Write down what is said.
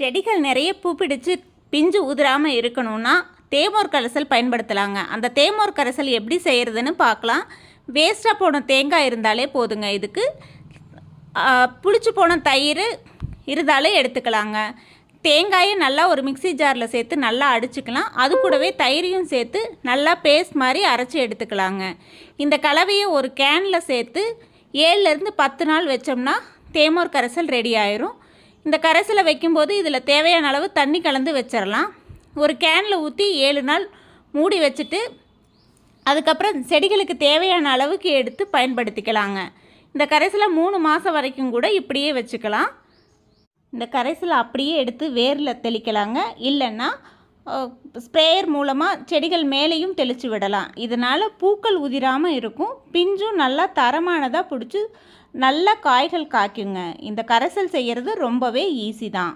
செடிகள் நிறைய பூ பிடிச்சு பிஞ்சு உதிராமல் இருக்கணும்னா தேமோர் கரைசல் பயன்படுத்தலாங்க. அந்த தேமோர் கரைசல் எப்படி செய்கிறதுன்னு பார்க்கலாம். வேஸ்ட்டாக போன தேங்காய் இருந்தாலே போதுங்க. இதுக்கு புளிச்சு போன தயிர் இருந்தாலே எடுத்துக்கலாங்க. தேங்காயை நல்லா ஒரு மிக்ஸி ஜாரில் சேர்த்து நல்லா அடிச்சுக்கலாம். அது கூடவே தயிரையும் சேர்த்து நல்லா பேஸ்ட் மாதிரி அரைச்சி எடுத்துக்கலாங்க. இந்த கலவையை ஒரு கேனில் சேர்த்து ஏழுலேருந்து பத்து நாள் வச்சோம்னா தேமோர் கரைசல் ரெடி ஆயிரும். இந்த கரைசலை வைக்கும்போது இதில் தேவையான அளவு தண்ணி கலந்து வச்சிடலாம். ஒரு கேனில் ஊற்றி ஏழு நாள் மூடி வச்சுட்டு அதுக்கப்புறம் செடிகளுக்கு தேவையான அளவுக்கு எடுத்து பயன்படுத்திக்கலாங்க. இந்த கரைசலை மூணு மாதம் வரைக்கும் கூட இப்படியே வச்சுக்கலாம். இந்த கரைசலை அப்படியே எடுத்து வேரில் தெளிக்கலாங்க. இல்லைன்னா ஸ்ப்ரேயர் மூலமாக செடிகள் மேலேயும் தெளித்து விடலாம். இதனால் பூக்கள் உதிராமல் இருக்கும். பிஞ்சும் நல்லா தரமானதாக பிடிச்சி நல்ல காய்கள் காய்க்குங்க. இந்த கரைசல் செய்கிறது ரொம்பவே ஈஸி தான்.